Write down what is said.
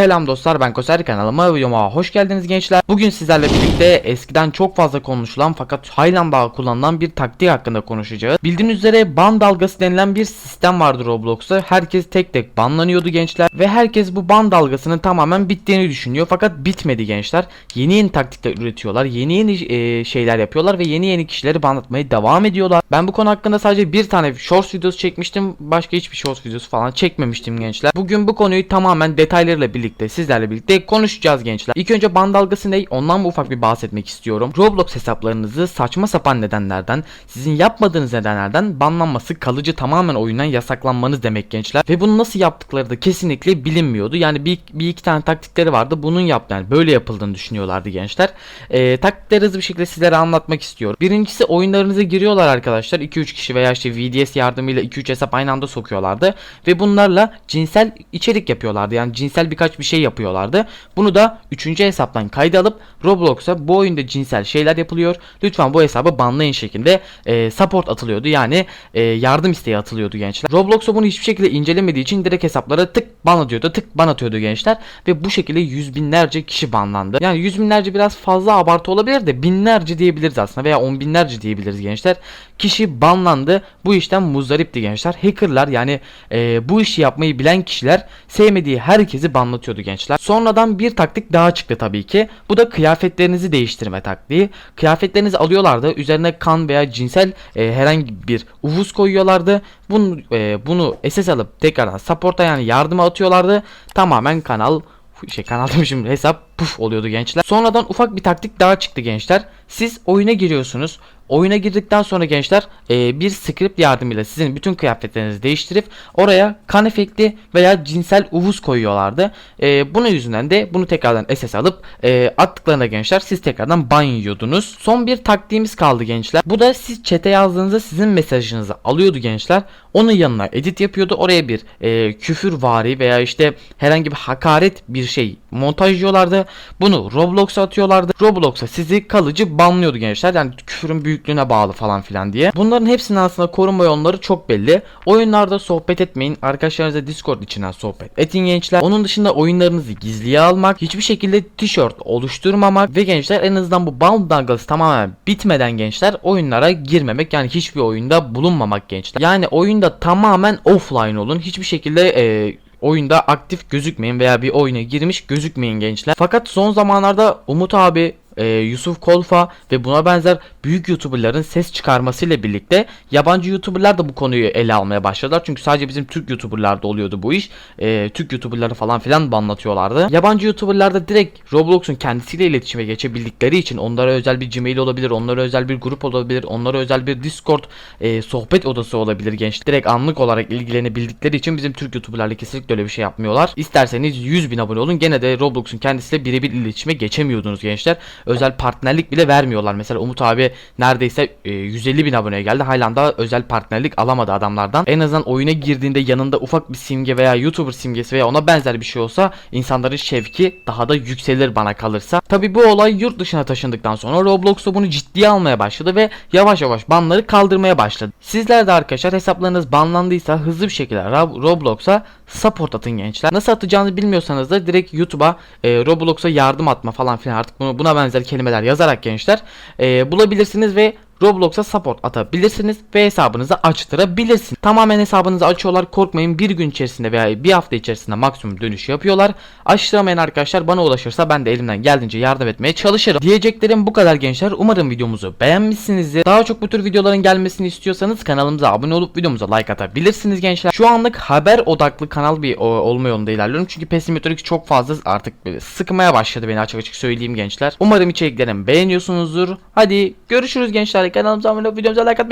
Selam dostlar ben Koser kanalıma videoma hoş geldiniz gençler. Bugün sizlerle birlikte eskiden çok fazla konuşulan fakat halen daha kullanılan bir taktik hakkında konuşacağız. Bildiğiniz üzere ban dalgası denilen bir sistem vardı Roblox'ta. Herkes tek tek banlanıyordu gençler ve herkes bu ban dalgasının tamamen bittiğini düşünüyor fakat bitmedi gençler. Yeni yeni taktikler üretiyorlar. Yeni yeni e, şeyler yapıyorlar ve yeni yeni kişileri banlatmaya devam ediyorlar. Ben bu konu hakkında sadece bir tane shorts videosu çekmiştim. Başka hiçbir shorts videosu falan çekmemiştim gençler. Bugün bu konuyu tamamen detaylarıyla birlikte sizlerle birlikte konuşacağız gençler. İlk önce ban dalgası ne? Ondan ufak bir bahsetmek istiyorum. Roblox hesaplarınızı saçma sapan nedenlerden, sizin yapmadığınız nedenlerden banlanması, kalıcı tamamen oyundan yasaklanmanız demek gençler. Ve bunu nasıl yaptıkları da kesinlikle bilinmiyordu. Yani bir, bir iki tane taktikleri vardı. Bunun yap yani böyle yapıldığını düşünüyorlardı gençler. Ee, taktikleri hızlı bir şekilde sizlere anlatmak istiyorum. Birincisi oyunlarınıza giriyorlar arkadaşlar. 2-3 kişi veya işte VDS yardımıyla 2-3 hesap aynı anda sokuyorlardı. Ve bunlarla cinsel içerik yapıyorlardı. Yani cinsel birkaç bir şey yapıyorlardı. Bunu da 3. hesaptan kayda alıp Roblox'a bu oyunda cinsel şeyler yapılıyor. Lütfen bu hesabı banlayın şeklinde e, support atılıyordu. Yani e, yardım isteği atılıyordu gençler. Roblox'a bunu hiçbir şekilde incelemediği için direkt hesaplara tık ban atıyordu. Tık ban atıyordu gençler. Ve bu şekilde yüz binlerce kişi banlandı. Yani yüz binlerce biraz fazla abartı olabilir de binlerce diyebiliriz aslında veya on binlerce diyebiliriz gençler. Kişi banlandı. Bu işten muzdaripti gençler. Hackerlar yani e, bu işi yapmayı bilen kişiler sevmediği herkesi banlatıyordu gençler. Sonradan bir taktik daha çıktı tabii ki. Bu da kıyafetlerinizi değiştirme taktiği. Kıyafetlerinizi alıyorlardı. Üzerine kan veya cinsel e, herhangi bir uvuz koyuyorlardı. Bunu e, bunu SS alıp tekrardan support'a yani yardıma atıyorlardı. Tamamen kanal şey kanal demişim hesap puf oluyordu gençler. Sonradan ufak bir taktik daha çıktı gençler. Siz oyuna giriyorsunuz. Oyuna girdikten sonra gençler e, bir script yardımıyla sizin bütün kıyafetlerinizi değiştirip oraya kan efekti veya cinsel uvuz koyuyorlardı. E, bunun yüzünden de bunu tekrardan SS alıp e, attıklarında gençler siz tekrardan ban yiyordunuz. Son bir taktiğimiz kaldı gençler. Bu da siz chat'e yazdığınızda sizin mesajınızı alıyordu gençler. Onun yanına edit yapıyordu. Oraya bir e, küfür vari veya işte herhangi bir hakaret bir şey montajlıyorlardı. Bunu Roblox'a atıyorlardı. Roblox'a sizi kalıcı banlıyordu gençler. Yani küfürün büyüklüğüne bağlı falan filan diye. Bunların hepsinin aslında korunma yolları çok belli. Oyunlarda sohbet etmeyin. Arkadaşlarınızla Discord içinden sohbet edin gençler. Onun dışında oyunlarınızı gizliye almak, hiçbir şekilde tişört oluşturmamak ve gençler en azından bu ban dalgası tamamen bitmeden gençler oyunlara girmemek. Yani hiçbir oyunda bulunmamak gençler. Yani oyunda tamamen offline olun. Hiçbir şekilde e, oyunda aktif gözükmeyin veya bir oyuna girmiş gözükmeyin gençler. Fakat son zamanlarda Umut abi e, Yusuf Kolfa ve buna benzer büyük YouTuber'ların ses çıkarmasıyla birlikte yabancı YouTuber'lar da bu konuyu ele almaya başladılar. Çünkü sadece bizim Türk YouTuber'larda oluyordu bu iş. E, Türk YouTuber'ları falan filan banlatıyorlardı. Yabancı YouTuber'lar da direkt Roblox'un kendisiyle iletişime geçebildikleri için onlara özel bir Gmail olabilir, onlara özel bir grup olabilir, onlara özel bir Discord e, sohbet odası olabilir genç. Direkt anlık olarak ilgilenebildikleri için bizim Türk YouTuber'larla kesinlikle öyle bir şey yapmıyorlar. İsterseniz 100 bin abone olun gene de Roblox'un kendisiyle birebir iletişime geçemiyordunuz gençler özel partnerlik bile vermiyorlar. Mesela Umut abi neredeyse e, 150 bin aboneye geldi. Halen daha özel partnerlik alamadı adamlardan. En azından oyuna girdiğinde yanında ufak bir simge veya YouTuber simgesi veya ona benzer bir şey olsa insanların şevki daha da yükselir bana kalırsa. Tabi bu olay yurt dışına taşındıktan sonra Roblox da bunu ciddiye almaya başladı ve yavaş yavaş banları kaldırmaya başladı. Sizler de arkadaşlar hesaplarınız banlandıysa hızlı bir şekilde Rob- Roblox'a support atın gençler. Nasıl atacağınızı bilmiyorsanız da direkt YouTube'a e, Roblox'a yardım atma falan filan artık buna benzer kelimeler yazarak gençler e, bulabilirsiniz ve Roblox'a support atabilirsiniz ve hesabınızı açtırabilirsiniz. Tamamen hesabınızı açıyorlar korkmayın bir gün içerisinde veya bir hafta içerisinde maksimum dönüş yapıyorlar. Açtıramayan arkadaşlar bana ulaşırsa ben de elimden geldiğince yardım etmeye çalışırım. Diyeceklerim bu kadar gençler. Umarım videomuzu beğenmişsinizdir. Daha çok bu tür videoların gelmesini istiyorsanız kanalımıza abone olup videomuza like atabilirsiniz gençler. Şu anlık haber odaklı kanal bir olma yolunda ilerliyorum. Çünkü Pesimetrix çok fazla artık sıkmaya başladı beni açık açık söyleyeyim gençler. Umarım içeriklerimi beğeniyorsunuzdur. Hadi görüşürüz gençler. Kanalımıza abone olup videomuza like atmayı